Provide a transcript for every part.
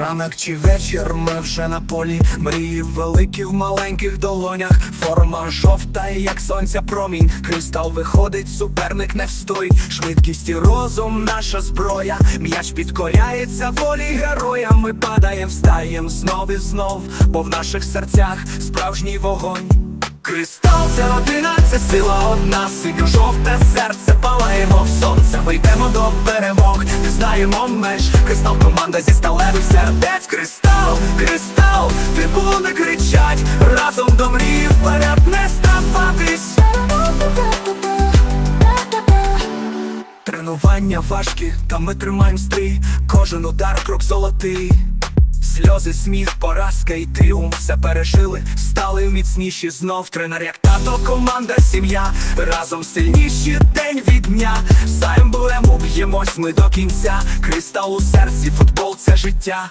Ранок чи вечір ми вже на полі, мрії великі в маленьких долонях, форма жовта, як сонця промінь, кристал виходить, суперник не встоїть, швидкість і розум, наша зброя, м'яч підкоряється волі героя. Ми падаєм, встаєм знов і знов, бо в наших серцях справжній вогонь. Кристал це родина, це сила одна, синьо жовте серце, палаємо в сонце, ми йдемо до перемог, не знаємо меж, кристал команда зі сталевих сердець, кристал, кристал, трибуни кричать, разом до мрії вперед не ставатись. Тренування важкі, та ми тримаємо стрій, кожен удар крок золотий. Сльози, сміх, поразка і тріумф. Все пережили, стали міцніші. Знов тренер, як тато, команда, сім'я, разом сильніші. День емблему ми до кінця. Кристал у серці, футбол це життя.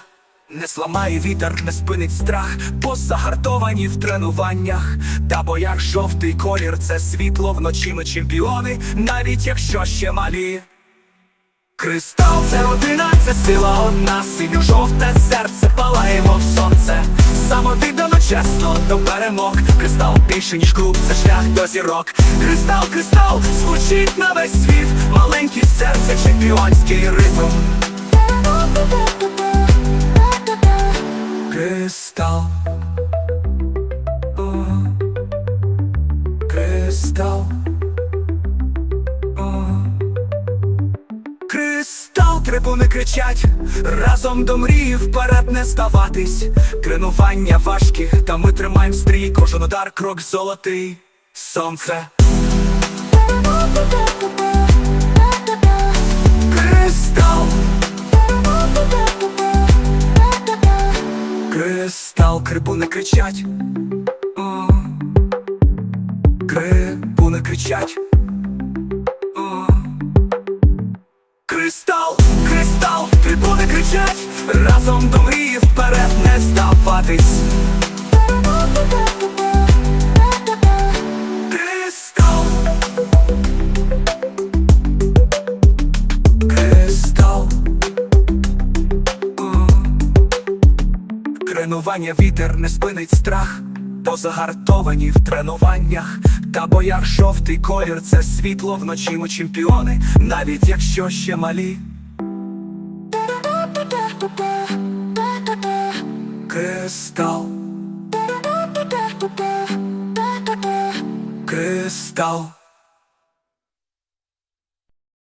Не зламає вітер, не спинить страх, бо загартовані в тренуваннях. Та бо як жовтий колір, це світло вночі ми чемпіони, навіть якщо ще малі. Кристал це родина, це сила одна, синьо жовте серце, палаємо в сонце. Самовіддано чесно до перемог. Кристал більше, ніж клуб, це шлях до зірок. Кристал, кристал, звучить на весь світ. Маленький серце, чемпіонський ритм. Кристал. Кристал. Кристал, трибуни кричать, разом до мрії вперед не ставатись. Тренування важкі, та ми тримаємо стрій, кожен удар крок золотий. Сонце. Кристал. Кристал, трибуни кричать. О. Трибуни кричать. Кристал, кристал, трибуни кричать, разом до мрії вперед не здаватись. Тренування вітер не спинить страх, бо загартовані в тренуваннях. Та бо як жовтий колір це світло вночі ми чемпіони, навіть якщо ще малі. Кристал. Кристал.